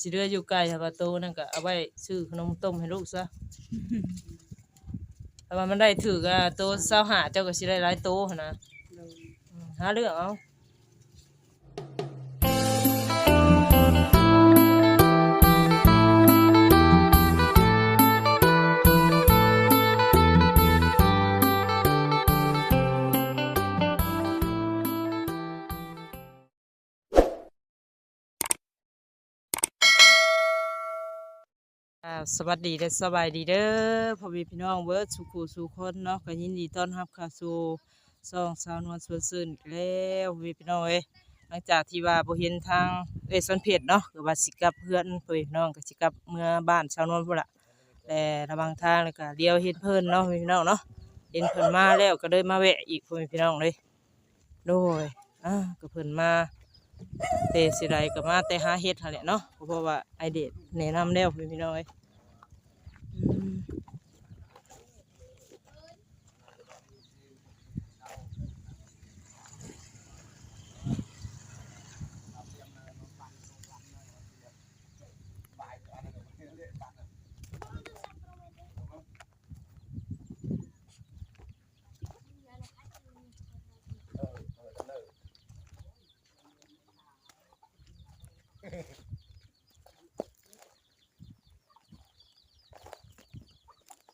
สิเรืออยู่ไกลถ้าว่าโตนั่นก็เอาไว้ซื้อขนมต้มให้ลูกซะถ้าว่ามันได้ถือก็โตเศร้าหาเจ้าก็สิได้หลายโตหั่นนะโดยอืมหาเรื่องเอา สวัสดีและสบายดีเด้อพ่อแม่พี่น้องเบิร์ดสุขสุคนเนาะก็ยินดีต้อนรับเข้าสู่ซองสาวนวลสวนซื่นอีกแล้วพ่อแม่พี่น้องเอ้ยหลังจากที่ว่าบ่เห็นทางเอ้ยสวนเพชรเนาะก็ว่าสิกลับเพื่อนพ่อแม่พี่น้องก็สิกลับเมื่อบ้านสาวนวลพุ่นละแต่ระหว่างทางแล้วก็เลี้ยวเห็นเพิ่นเนาะพ่อแม่พี่น้องเนาะเห็นเพิ่นมาแล้วก็เลยมาแวะอีกพ่อแม่พี่น้องเลยโดยอ่าก็เพิ่นมาแต่สิไรก็มาแต่หาเฮ็ดหั่นแหละเนาะเพราะว่าไอเด็ดแนะนำแล้วพี่น้องเอ้ย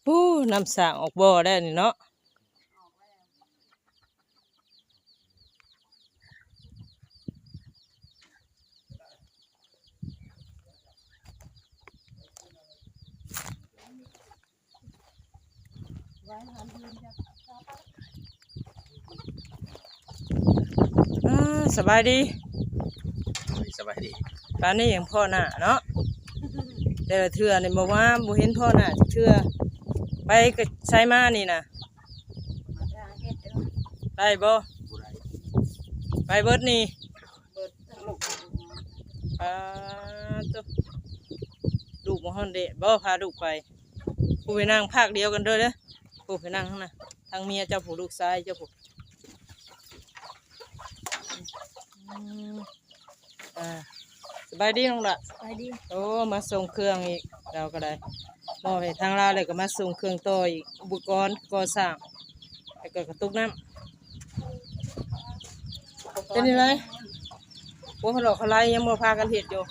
ฮู้น้ำสางออกบ่อได้นี่เนาะสบายดี ปานนี้ยังพ่อหน้าเนาะแต่ละเทื่อนี่บอกว่าบ่เห็นพ่อหน้าจักเทื่อไปก็ใช้มานี่นะได้บ่ไปเบิดนี่เปิดทั้งลูกปาตุ๊ลูกบ่ฮอนเดะบ่พาลูกไปผู้ไปนั่งภาคเดียวกันด้อเด้อผู้ไปนั่งข้างหน้าทางเมียเจ้าผู้ลูกชายเจ้าผู้อ่า สบายดีน้องละไปดิโอ้มาส่งเครื่องอีกเราก็ได้มอบให้ทางเราเลยก็มาส่งเครื่องต่ออีกอุปกรณ์ก่อสร้างแล้วก็กระตุกน้ำเป็นยังไงพวกเขาหลอกเขาไล่ยังมาพากันเห็ดอยู่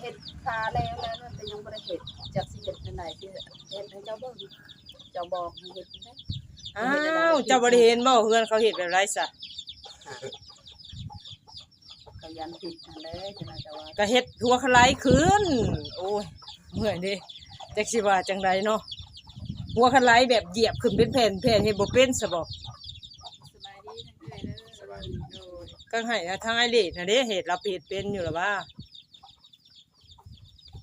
เฮ็ดคาแล้วแล้วแต่ยังบ่ได้เฮ็ดจักสิเฮ็ดจังไดที่เฮ็ดให้เจ้าเบิ่งเจ้าบอกให้เฮ็ดได้อ้าวเจ้าบริเห็นบ่เพื่อนเขาเห็ดแบบไรสะก็ ยันผิดนั่นแหละจังได๋แต่ว่าก็เห็ดหัวเขาไล่ขึ้น โอ้ยเมื่อยเดิจักสิว่าจังไดเนาะหัวเขาไล่แบบเหยียบขึ้นเป็นแผ่นแผ่นเห็ดบ่เป็นสะบอกสบายดีทั้งเอ้ยเด้อสบายดีโดยก็ให้ทางไอเดนะเด้เห็ดเราเห็ดเป็นอยู่หรอว่า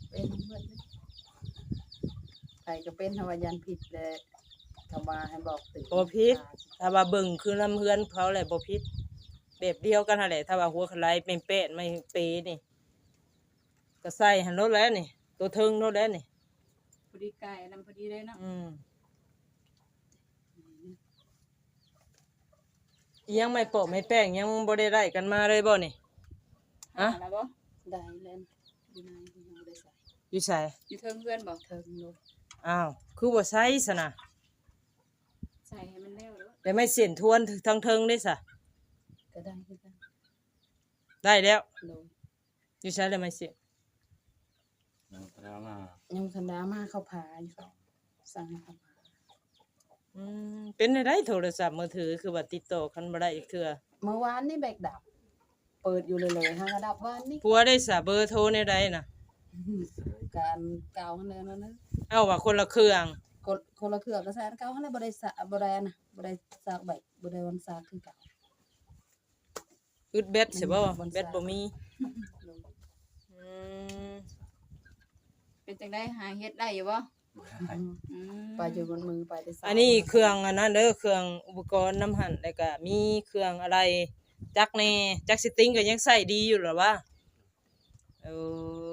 เป็นเบิดใครก็เป็นถ้าว่ายันผิดแหละถ้าว่าให้บอกตื่นบ่ผิดถ้าว่าเบิ่งคือลำเฮือนเขาแหละบ่ผิด แบบเดียวกันหั่นแหละถ้าว่าหัวเขาไล่เป็นเป๊ะไม่เปนี่ก็ใส่หันรถแล้วนี่ ตัวเทิงรถแล้วนี่พอดีไก่นำพอดีเลยเนาะอืมอิหยังไม่โปะไม่แป้งยังบ่ได้ไล่กันมาเลยบ่นี่ ฮะแล้วบ่ได้แล้วอยู่ในยังบ่ได้ใส่อยู่ไสอยู่เทิงเพื่อนบ่เทิงโลอ้าวคือบ่ใส่ซะนะใส่ให้มันเร็วเด้อแต่ไม่เสียนทวนทั้งเทิงได้ซะ ก็ได้คือกันได้แล้วโลอยู่ใช้เลยไม่เสียนนั่งพระมายังคันดามาเข้าผาอยู่สั่งให้เข้าผาอืมเป็นได้โทรศัพท์มือถือคือว่าติดต่อกันบ่ได้อีกเทื่อเมื่อวานนี่แบกดับ เปิดอยู่เลยเลยฮะกระดับวานนี่ผัวได้สาเบอร์โทรในใดน่ะ การเก่าหันเลยนั่นนะเอ้าว่าคนละเครื่องคนคนละเครื่องก็ใส่อันเก่าหันเลยบ่ได้สะบ่ได้นะบ่ได้ซากใบบ่ได้วันซากคือเก่า อึดเบ็ดใช่บ่อืมบนเบ็ดสายบ่มีอืมเป็นจังได้หาเฮ็ดได้อยู่บ่บุไรอืมไปอยู่บนมือไปแต่ซากอันนี้เครื่องอันนั้นเด้อเครื่องอุปกรณ์น้ำหั่นแล้วก็มีเครื่องอะไร จักแน่จักสติงก็ยังใส่ดีอยู่หรอวะเออ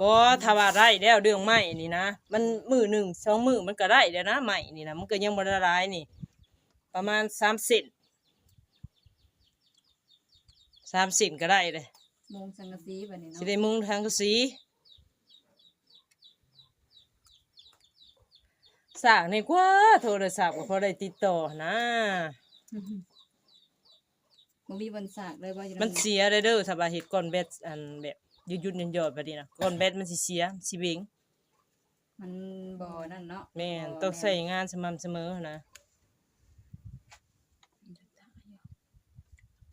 บ่ถ้าว่าได้แล้วเรื่องใหม่นี่นะ มันมือหนึ่งสองมือมันก็ได้แล้วนะใหม่นี่นะมันก็ยังบ่ละลายนี่ ประมาณสามเซนสามสิบก็ได้เลยมุงสังกะสีบัดนี้สิเนาะได้มุงทางกสีสร้างนี่กว่าโทรศัพท์ก็พอได้ติดต่อนะบ่มีบนสากเลยบ่อยู่มันเสียเลยเด้อถ้าว่าเฮ็ดก้อนแบตอันแบบยุดยุดๆหย่อนๆแบบนี้นะก้อนแบตมันสิเสียสิเบงมันบ่นั่นเนาะแม่นบ่ต้องใช้งานสม่ำเสมอนะ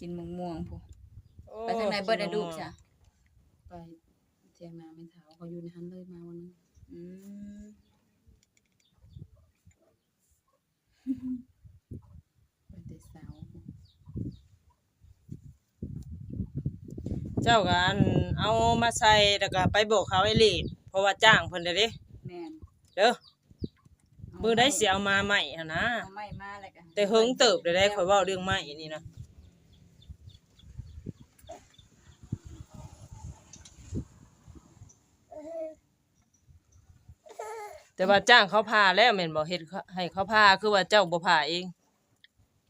กินมะม่วงพุ่นไปทางไหนเบิดได้ลูกจ้ะไปเทียงนาไม่เท้าเขาอยู่ในหันเลยมาวันนึงอืมไปแต่เสาเจ้าก็อันเอามาใส่แล้วก็ไปบอกเขาไอ้เลดเพราะว่าจ้างเพิ่นเด้อเด้แม่นเด้อเามือได้สิเอามาใหม่หั่นนะเอาไม้มาแล้วก็แต่เฮิงเติบได้ได้ข่อยเว้าเรื่องใหม่นี่นะ แต่ว่าจ้างเขาพาแล้วแม่นบ่เฮ็ดเขาให้เขาพาคือว่าเจ้าบ่พาเอง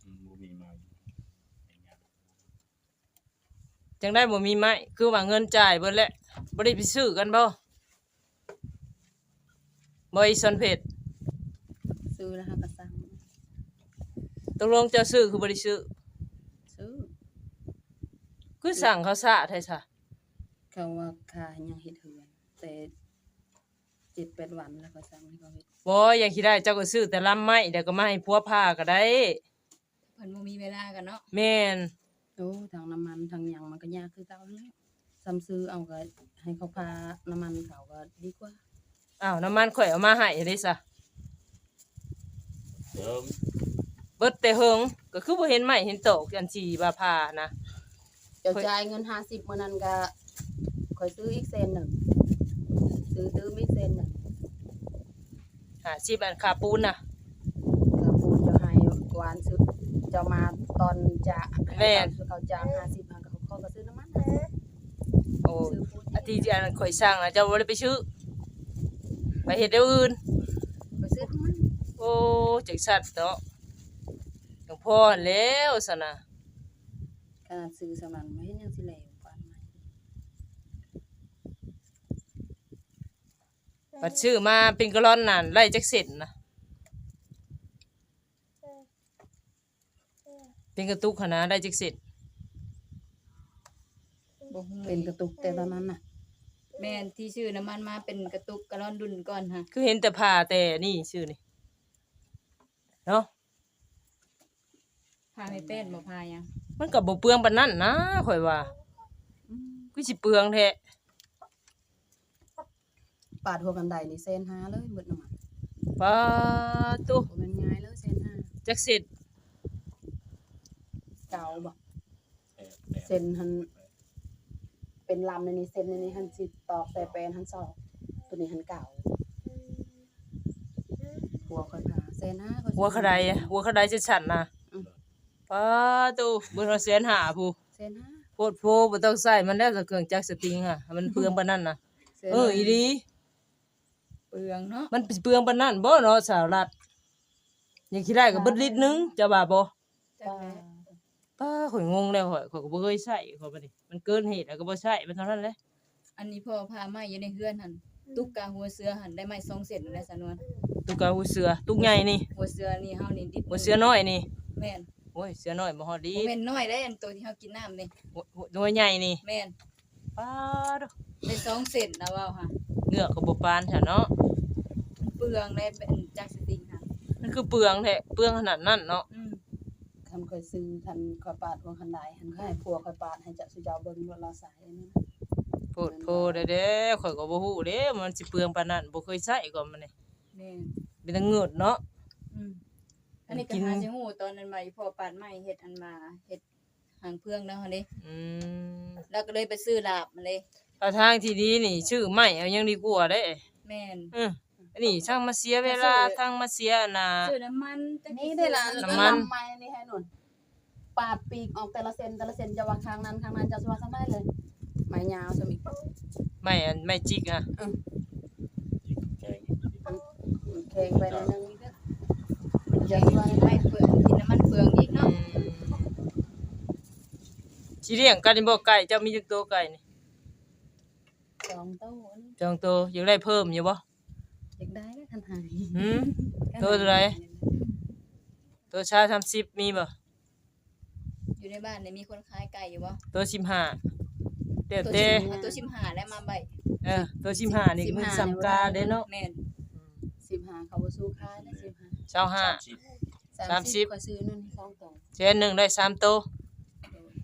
อืมบ่มีมาอยู่เป็นไงจังได้บ่มีไม้คือว่าเงินจ่ายเบิดแล้วบ่ได้ไปซื้อกันบ่บ่อีซอนเพชรซื้อแล้วฮะก็สั่งตกลงเจ้าซื้อคือบ่ได้ซื้อซื้อคือสั่งเขาซะแท้ซะเขาว่าคายังเฮ็ดเหือน แต่เจ็ดแปดวันแล้วก็สั่งให้เขาเฮ็ดบ่อยากสิได้เจ้าก็ซื้อแต่ลำไม้เดี๋ยวก็มาให้ผัวพาก็ได้ เพิ่นบ่มีเวลากันเนาะแม่นโอ้ทางน้ำมันทางหยังมันก็ยากคือเก่าแล้วซ้ำซื้อเอาก็ให้เขาพาน้ำมันเขาก็ดีกว่าอ้าวน้ำมันข่อยเอามาให้เด้ซะเดิมเบิดแต่เฮิงก็คือบ่เห็นไม้เห็นโตกอันสิว่าพานะ เจ้าจ่ายเงินห้าสิบมื่อนั้นก็คอยซื้ออีกเซนหนึ่ง ซื้อตื้ออีกเซนหนึ่ง50อันค่าปูนน่ะข้าปูนเจะให้หวานสุดเจะมาตอนจะแม่นเขาจ้างห้าสิบเขาก็เขาก็ซื้อน้ำมันโอ้ซื้อปูนอาทิตย์อันข่อยสร้างน่ะเจ้าบ่ได้ไปซื้อไปเฮ็ดเดี๋ยวอื่น ไปซื้อน้ำมันโอ้จังซั่นเนาะจังพอแล้วซะนะ ขนาดซื้อสมันไม่เห็นยังสิเหลวปานไหน บัดซื้อมาเป็นกะลอนนั่นไล่จักเส้นนะเป็นกระตุกขนาดได้จักเส้นบ่ฮู้เป็นกระตุกแต่ตอนนั้นน่ะแม่นที่ชื่อน้ำมันมาเป็นกระตุกกะล่อนดุนก่อนฮะคือเห็นแต่ผ้าแต่นี่ชื่อนี่เนาะพาไม่เป็นบ่พายังมันก็บ่เปลืองปานนั้นนะข่อยว่าคือสิเปลืองแท้ ปาดหัวกันไดนี่เซนห้าเลยหมดน้ำมันปาตุบ่แมันง่ายเลยเซนห้าจักเสร็จเก่าบ่แอบแอบเซนหันเป็นลำในนี้เซนในนี้หันสิตอกแต่เป็นหันซอกตัวนี้หันเก่าหัวคอยพาเซนห้าก็หัวขะไดอะหัวขะไดจะสั่นนะปาตุเบิ่งเอาแสนหาผู้เซนห้าโพดโพบ่ต้องใส่มันแล้วแต่เครื่องจักรสปริงอะมันเปลืองปานนั้นน่ะเซนเอออีหลีเปลื องเนาะมันเปลืองปานนั้นบ่เนาะสาวรัฐยังคิดได้ก็เบิดลิตรหนึงจะว่าบ่จักป้าแล้ป้าข่อยงงแล้วข่อยข่อยก็บ่เคยใช้ข่อยบัดนี้มันเกินเหตุแล้วก็บ่ใช้มันเท่านั้นแหละอันนี้พ่อพาไม้อยู่ในเฮือนหั่นตุกกาหัวเสือหั่นได้ไม้2เส้นได้สะนวนตุกกะหูเสือตุกใหญ่นี่หัวเสือนี่เฮานี่ดิบหัวเสือน้อยนี่แม่นโอ้ยเสือน้อยบ่ฮอดดีบ่แม่นน้อยได้อันตัวที่เฮากินน้ำนี่หัวหัวหัวใหญ่นี่แม่นป้าดได้สองเส้นนะเว้าค่ะเนื้อก็บ่ปานซะเนาะมันเปลืองได้เป็นจักสติงค่ะมันคือเปลืองแท้เปลืองขนาดนั้นเนาะอืมคันคอยซื้อคันคอยปาดหัวคันไดหันก็ให้ผัวคอยปาดให้เจ้าสุเจ้าเบิ่งว่าเราสายอันนี้นะโพดโพเด้อเด้ข่อยก็บ่ฮู้เด้มันสิเปลืองปานนั้นบ่เคยใช้ก็มันนี่แม่นเป็นตาเงือดเนาะ อืมอันนี้ก็กิน หาสิฮู้ตอนนั้นมาอีพ่อปาดไม้เฮ็ดอันมาเฮ็ดหางเพื่องแล้วหั่นเด้อืมแล้วก็เลยไปซื้อลาบมาเลย ถ้าทางที่ดีนี่ชื่อใหม่เอายังดีกว่าเด้แม่น อือ อันนี้ช่างมาเสียเวลาทั้งมาเสียน่ะซื้อน้ำมันจักนี่ได้ละน้ำมันลำไม้นี่ให้หนุนปาดปีกออกแต่ละเซนแต่ละเซนจะว่าข้างนั้นข้างนั้นจะว่าข้างได้เลยไม้ยาวจะมีไม่อันไม่จิกอะแกงแข็งไปนิดนึงนี่ก็จะว่าไม่เปลืองกินน้ำมันเปลืองอีกอืเนาะมสิเลี้ยงกันนี่บ่ไก่เจ้ามีจักตัวไก่นี่สองโต๊ะนี่จองตัวอยากได้เพิ่มอยู่บ่ อยากได้แล้วคันหายหืมตัวเท่าไหร่ตัวชา30มีบ่อยู่ในบ้านเนี่ยมีคนขายไก่อยู่บ่ตัว15เดี๋ยวตัวเต้สิบเอาตัวสิบห้าได้มาใบเออตัว15นี่มันสำกาเด้เนาะแม่นสิบหาเขาบ่สู้ค่าได้สิบหาเจ้าห้าสิบสามสิบก็ซื้อนั่นสองโต๊ะเชนหนึ่งได้สามตัว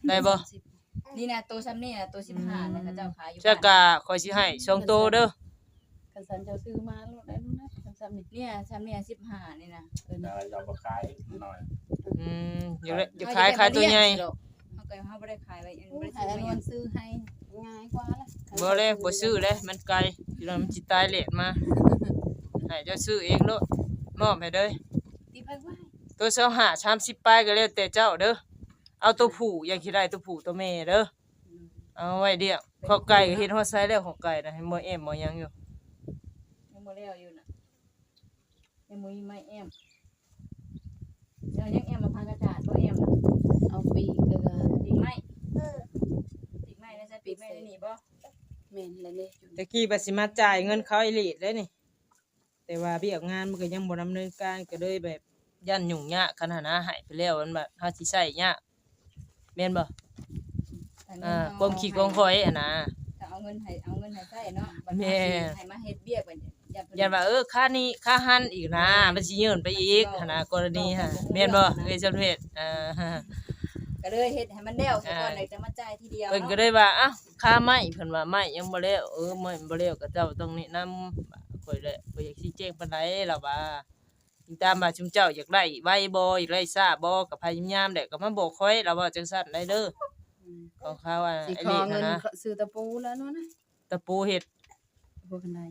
ได้บ่ นี่นะตัวซ้ำนี่นะตัวสิบห้านะเขาเจ้าขายอยู่เจ้าบ้านกะคอยสิให้สองตัวเด้อ คันสันเจ้าซื้อมาโลด ได้นู่นนะคันสันนี่เนี่ยซ้ำเนี่ยสิบห้านี่นะเออเรานะเราก็ขายหน่อยอืมอยากได้อยากขายขายตัวใหญ่เขาก็เขาไม่ได้ขายไว้ยังโอ้ไม่ยได้ให้ซื้ออันไว้นวลซื้อให้ง่ายกว่าล่ะบ่เลยบ่ซื้อเลยมันไกลที่นั่นมันสิตายเลทมาให้เจ้าซื้อเองโลดมอบให้เด้อตีไปไหว้ตัวเสาหา30ปลายก็แล้วแต่เจ้าเด้อเอาตัวผู้อยากสิได้ตัวผู้ตัวแม่เด้อเอาไว้เดียวขอไก่ก็เฮ็ดฮอดไซแล้วของไก่นะให้บ่แอมบ่หยังอยู่ยังไม่ได้เอาอยู่นะ ยังไม่ไม่แอมเดี๋ยวยังแอมมาพังกระจาดก็แอมนะเอาปีกแล้วก็ปีกไม้ปีกไม้ได้ใช่ปีกไม้ได้หนีบ่แม่นเลยเลยอยู่ตะกี้บัดสิมาจ่ายเงินเขาอีหลีเลยนี่ แต่ว่าเบี้ยงานมันก็ยังบ่ดำเนินการก็เลยแบบยันยุ่งยากขนาดนะหายไปแล้วมันแบบเฮาสิใช้ยากแม่นบ่แต่เงินอ่าเอความขี้ของข่อยอะนะถ้าเอาเงินให้เอาเงินให้ใช้เนาะบัดแม่นี้ให้มาเฮ็ดเบี้ยกว่าอ ย่ายันว่าเออค่านี้ค่าหันอีกนะมันสิยืนไปอีกหั้นนะกรณีฮะแม่นบ่เอ้ยจำเพชรอ่าฮะ ก็เลยเฮ็ดให้มันแล้วซะก่อนเลยจะมาจ่ายทีเดียวเพิ่นก็เนาะเลยว่าอะค่าไม้เพิ่นว่าไม้ยังบ่แล้วเออไม้บ่แล้วก็เจ้าต้องแนะนำข่อยแหละบ่อยากสิแจ้งปานใดล่ะว่าติตามว่าชุมเจ้าอยากได้ไว้บ่อยากได้ซ่าบ่ก็พยายามแหละก็มาบอกข่อยล้วว่าจังซั่นได้เด้ออืมของเขาว่าสิไอ้ขอนี่เงินนะซื้อตะปูแล้วนู่นะตะปูเฮ็ดพวกกันได้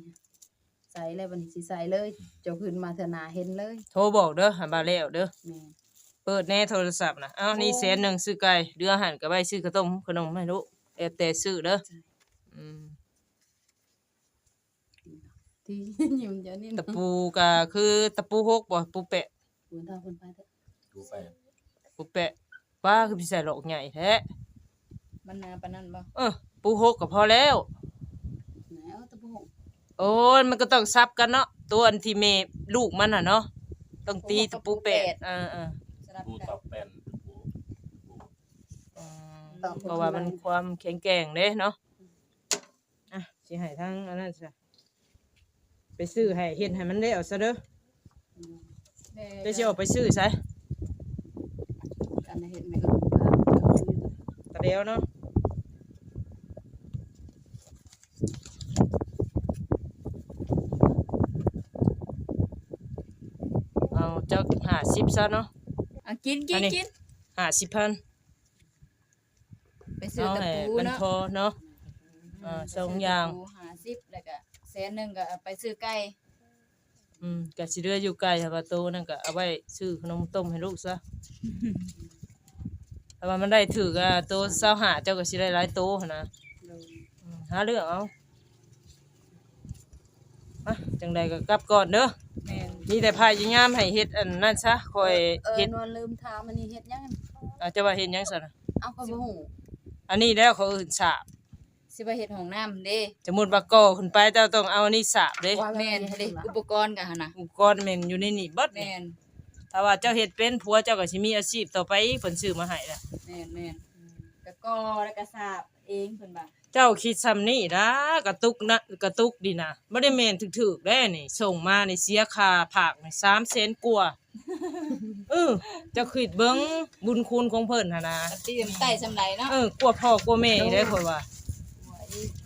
ส่เลยบัดนี้สิใส่เลย เจ้าขึ้นมาเถอะหนาเห็นเลยโทรบอกเด้อหันบ่าแล้วเด้อ แม่เปิดแน่โทรศัพท์นะอ้าวนี่แสนหนึ่งซื้อไก่เดือหันกับใบซื้อข้าวต้มขนมไม่รู้เอฟแต่ซื้อเด้ออืมที่ ยิ้มเจ้านี่ตะปูก็คือตะปูหกบ่ปูแปะปูนเท่าคนไปเถอะดูไปปูแปะป้าคือพี่ใส่หลอกใหญ่แท้มันนาปานนั้นบ่เออปูหกก็พอแล้ว ไหนเอาตะปู โอ้ยมันก็ต้องซับกันเนาะตัวอันที่เมลูกมันอะเนาะต้องตีตะปูแปะอ่าอ่าสลับดูกันตอบเป็นดูอืมเพราะว่ามันความแข็งแกร่งเด้เนาะอะสิให้ทั้งอันนั้นซะไปซื้อให้เฮ็ดให้มันแล้วซะเด้อแม่จะสิออกไปซื้อใส่กันเห็นไหมเออตะเดียวเนาะเอาเจ้าห้าสิบซะเนาะ อะกินกิอันนนี้ กินห้าสิบพันไปซื้อเอาตะให้ปูมันเนาะพอเนาะอ่าสองอย่าง ไปซื้ตะปูห้าสิบแล้วก็แสนหนึงก็เอาไปซื้อไก่อืมกะสิเรืออยู่ไกลถ้าว่าโตนั่นก็เอาไว้ซื้อขนมต้มให้ลูกซะถ้าว่ามันได้ถือก็โตเศร้าหาเจ้าก็สิได้หลายโตหั่นนะอืมหาเรื่องเอาอะจังใดก็กลับก่อนเด้อ แม่นมีแต่พายามให้เฮ็ดอันนั้นซะคอยเออเฮ็ดนวลลืมถามอันนี้เฮ็ดยังอาจจะว่าเฮ็ดหยังซั่นน่ะเอาเขาบ่ฮู้อันนี้แล้วเขาเอื่นสาบสิไปเฮ็ดห้องน้ำเด้สมมุติว่าก่อขึ้นไปเจ้าต้องเอาอันนี้สาบเด้ว่าแม่นเด้อุปกรณ์ก็หั่นน่ะอุปกรณ์แม่นอยู่ในนี่เบิดนี่แม่นถ้าว่าเจ้าเฮ็ดเป็นผัวเจ้าก็สิมีอาชีพต่อไปเพิ่นซื้อมาให้ล่ะแม่นแม่นก็กอแล้วก็สาบเองเพิ่นว่า เจ้าคิดซ้ำนี่นะกระตุกนะกระตุกดีนะบ่ได้แม่นถึกๆแด้นี่ ส่งมานี่เสียค่าผักนี่3แสนกว่าเออเจ้าคิดเบิ่งบุญคุณของเพิ่นหั่นนะตีมไต่สำไรเนาะเออกว่าพ่อกว่าแม่ได้ข่อยว่า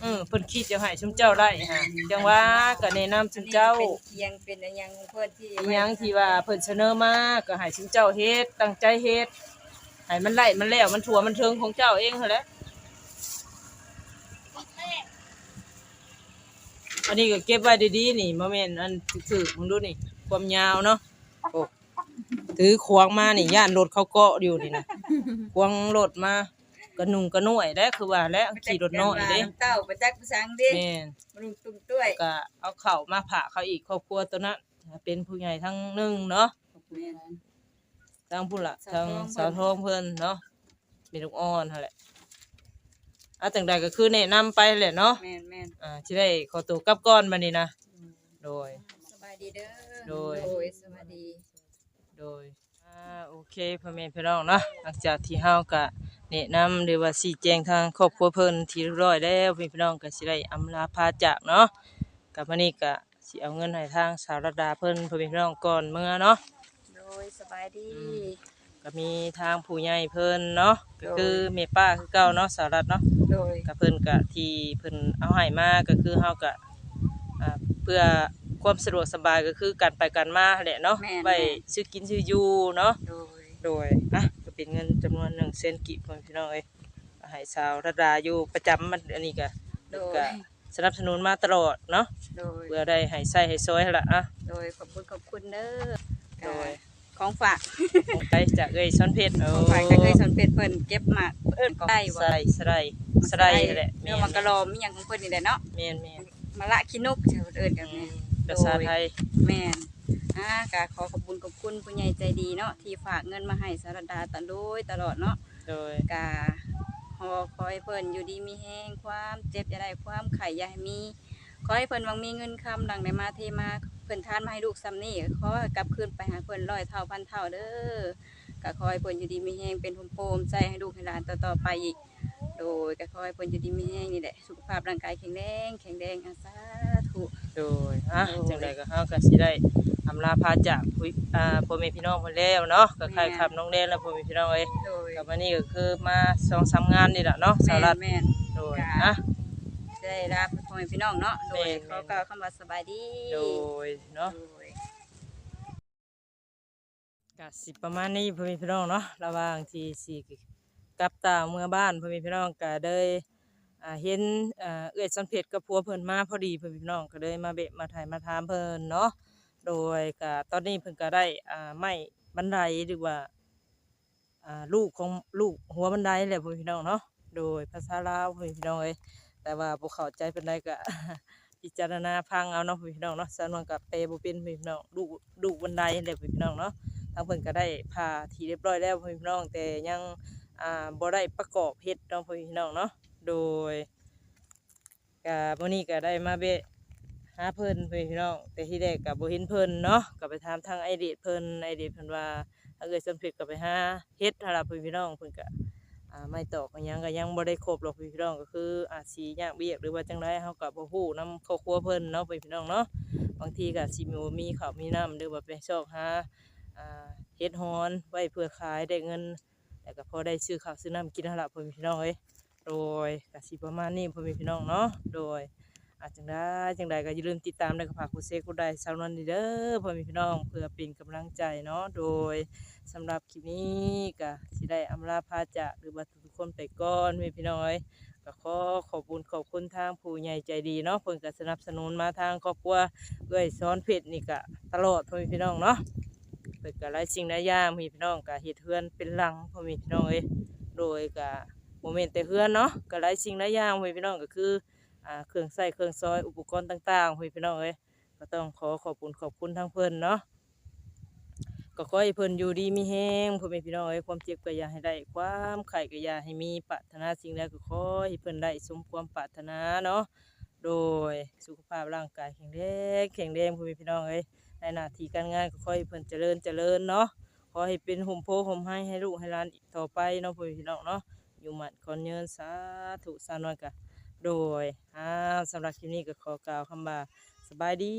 เออเพิ่นคิดจะให้ชุมเจ้าได้ฮะจังว่าก็แนะนำชุมเจ้าเป็นเคียงเป็นอันยังของเพิ่นที่อีหยังที่ว่าเพิ่นเสนอมาก็ให้ชุมเจ้าเฮ็ดตั้งใจเฮ็ดให้มันไล่มันแล้วมันทั่วมันถึงของเจ้าเองหั่นแหละ อันนี้ก็เก็บไว้ดีๆนี่บ่แม่นอันถึกๆมึงดูนี่ ความยาวเนาะโอ้ถือขวางมานี่ย่านรถเขาเกาะอยู่นี่นะควงรถมากระหนุ่งกระหน่วยได้คือว่าแล้วขี่รถน้อยเด้น้ำเต้าประจักษ์ประสังเด้แม่นมาลุงตุ้มด้วยก็เอาเข่าวมาผ่าเขาอีกครอบครัวตัวนั้นเป็นผู้ใหญ่ทั้งหนึ่งเนาะแม่นทั้งผู้ละสาวทั้งทองเพิ่นสาวทองเพิ่นเนาะเป็นลูกอ่อนนั่นแหละ อะจังใดก็คือแนะนำไปแหละเนาะแม่นแม่นอ่าสิได้ขอตัวกลับก่อนบัดนี้นะโดย สบายดีเด้อโดย โดยสวัสดี โดยอ่าโอเคพ่อแม่พี่น้องเนาะหลังจากที่เฮาก็แนะนำหรือว่าชี้แจงทางครอบครัวเพิ่นที่เรียบร้อยแล้วพ่อแม่พี่น้องก็สิได้อำลาพาจากเนาะกับวันนี้ก็สิเอาเงินให้ทางสาวรดาเพิ่นพ่อแม่พี่น้องก่อนเมื่อเนาะ โดยสบายดี ก็มีทางผู้ใหญ่เพิ่นเนาะก็คือแม่ป้าคือเก่าเนาะสาวรัดเนาะโดยกับเพิ่นก็ที่เพิ่นเอาให้มาก็คือเฮาก็อ่าเพื่อความสะดวกสบายก็คือการไปกันมาแหละเนาะไว้ซื้อกินซื้ออยู่เนาะ โดยโดยอะก็เป็นเงินจำนวนหนึ่งเซนกิพ่อแม่พี่น้องเอ้ยให้สาวรดาอยู่ประจำมันอันนี้ก็โดก็ยสนับสนุนมาตลอดเนาะโดย เพื่อได้ให้ใช้ให้ซอยหั่นล่ะอะ โดยขอบคุณขอบคุณเด้อโดย ของฝากของไปจากเอ้ยซ้อนเพชรโอ้ของฝากจะเคยสอนเป็ดเพิ่นเก็บมาเอิ้นได้สบ่ไลด์สไลด์สไลด์นั่นแหละเนื้อมันกระลอมมีหยังของเพิ่นนี่แหละเนาะแม่นแม่นมะละขี้นกเจ้าเอิ้นกันอืแม่มภาษาไทยแม่นอ่ากะขอขอบคุณขอบคุณผู้ใหญ่ใจดีเนาะที่ฝากเงินมาให้สารดาตลอดตลอดเนาะโดยกะขอขอให้เพิ่นอยู่ดีมีแห้งความเจ็บอย่าได้ความไข่อย่าให้มีขอให้เพิ่นหวังมีเงินคำดังได้มาเทมา เพิ่นทานมาให้ลูกซ้ำนี่ขอให้กลับคืนไปหาเพิ่นร้อยเท่าพันเท่าเด้อกะขอให้เพิ่นอยู่ดีมีแห้งเป็นโฮมโปมใจให้ลูกให้หลานต่อๆไปอีก โดยกะขอให้เพิ่นอยู่ดีมีแห้งนี่แหละสุขภาพร่างกายแข็งแรงแข็งแรงอาสาธุโดยอะโดยจังไดก็เฮาก็สิได้อำลาพาจากผู้อ่าพ่อแม่พี่น้องเพิ่นแล้วเนาะก็ใครขับน้องแดนและพ่อแม่พี่น้องเอ้ยโดยกับวันนี้ก็คือมา2-3งานนี่ล่ะเนาะสาแม่รันฐแม่นโดยจ้ะอะ ได้รับพ่อแม่พี่น้องเนาะโดยแม่นเขากล่าวคำว่าสบายดีโดยเนาะโดยก็สิประมาณนี้พ่อแม่พี่น้องเนาะระหว่างที่สิกลับตามเมื่อบ้านพ่อแม่พี่น้องก็ได้อ่าเห็นอ่าเอื้อยสันเพชรกับผัวเพิ่นมาพอดีพ่อแม่พี่น้องก็เลยมาเบะมาถ่ายมาถามเพิ่นเนาะโดยก็ตอนนี้เพิ่นก็ได้อ่าไม้บันไดหรือว่าอ่าลูกของลูกหัวบันไดแหละพ่อแม่พี่น้องเนาะโดยภาษาลาวพ่อแม่พี่น้องเอ้ย แต่ว่าบ่เข้าใจปานใดก็พิจารณาพังเอาเนาะพี่พี่น้องเนาะสำนวนกับเปบ่เป็นพี่พี่น้องลูกลูบันไดแหละพ่อแม่พี่น้องเนาะทางเพิ่นก็ได้พาทีเรียบร้อยแล้วพ่อพี่น้องแต่ยังอ่าบ่ได้ประกอบเฮ็ดเนาะพ่อพี่น้องเนาะโดยก็มื้อนี้ก็ได้มาเบะหาเพิ่นพ่อพี่น้องแต่ที่แรกก็บ่เห็นเพิ่นเนาะก็ไปถามทางไอเดียเพิ่นไอเดียเพิ่นว่าถ้าเกิดสำเร็จก็ไปหาเฮ็ดหั่นล่ะพ่พี่น้องเพิ่นก็ อ่าไม่ตอกยังก็ยังบ่ได้ครบหรอกพี่น้องก็คืออาจสิยากเบียกหรือว่าจังไดเฮาก็บ่ฮู้นํครอบครัวเพิ่นเนาะพี่น้องเนาะบางทีก็สิมีมีข้าวมีน้ำหรือว่าไปซอกหาอ่าเฮ็ดฮอนไว้เพื่อขายได้เงินแล้วก็พอได้ซื้อข้าวซื้อน้ำกินนั่นละพ่อพี่น้องเอ้ยโดยกสิประมาณนี้พ่อพี่น้องเนาะโดย อาจจังได้จังใดก็อย่าลืมติดตามในกระพากกูเซกูได้สาวนนี่เด้อพ่อแม่พี่น้องเพื่อเป็นกำลังใจเนาะโดยสำหรับคลิปนี้ก็สิได้อำลาพาจากหรือว่าทุกคนไปก่อนแม่พี่น้อยก็ขอขอบคุณขอบคุณทางผู้ใหญ่ใจดีเนาะเพิ่นก็สนับสนุนมาทางครอบครัวเอ้อยซ้อนเพชรนี่ก็ตลอดพ่อแม่พี่น้องเนาะเปิดกะหลายสิ่งหลายอย่างมีพี่น้องกะเฮ็ดเฮือนเป็นหลังพ่อแมีพี่น้องเอ้ยโดยกะโมเมนต์แต่เฮือนเนาะกะหลายสิ่งหลายอย่างพ่อแม่พี่น้องก็คือ เครื่องใช้เครื่องซอยอุปกรณ์ต่างๆพี่พี่น้องเอ้ยก็ต้องขอขอบคุณขอบคุณทั้งเพิ่อนเนาะก็ขอให้เพิ่นอยู่ดีมีแฮงพ่อแม่พี่น้องเอ้ยความเจ็บก็อย่าให้ได้ความไข้ก็อย่าให้มีปรารถนาสิ่งใดก็ขอให้เพิ่นได้สมความปรารถนาเนาะโดยสุขภาพร่างกายแข็งแรงแข็งแรงพ่อแม่พี่น้องเอ้ยในหน้าที่การงานก็ขอให้เพิ่นเจริญเจริญเนาะขอให้เป็นห่มโพห่มให้ให้ลูกให้หลานอีกต่อไปเนาะพ่อพี่น้องเนาะอยู่หมัดคนเยินสาธุสานวนกะ โดยอ่าสำหรับคลิปนี้ก็ขอกล่าวคำว่าสบายดี